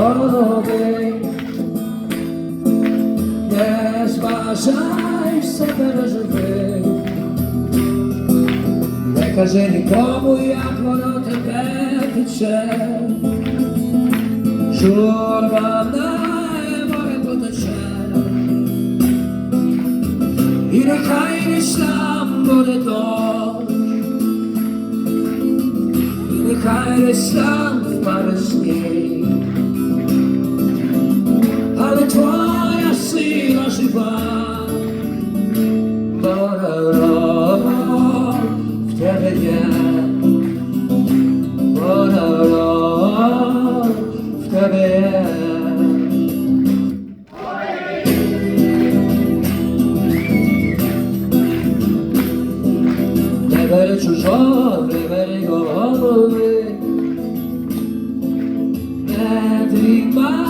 голови. Не зважай себе не. Не кажи нікому, як воно тебе тече. Журба на море потече. І нехай лиш там буде дощ, і нехай лиш там впаде сніг. ζυβά Παραρά, φτιαβεριά Παραρά, φτιαβεριά Never to show, never Δεν go.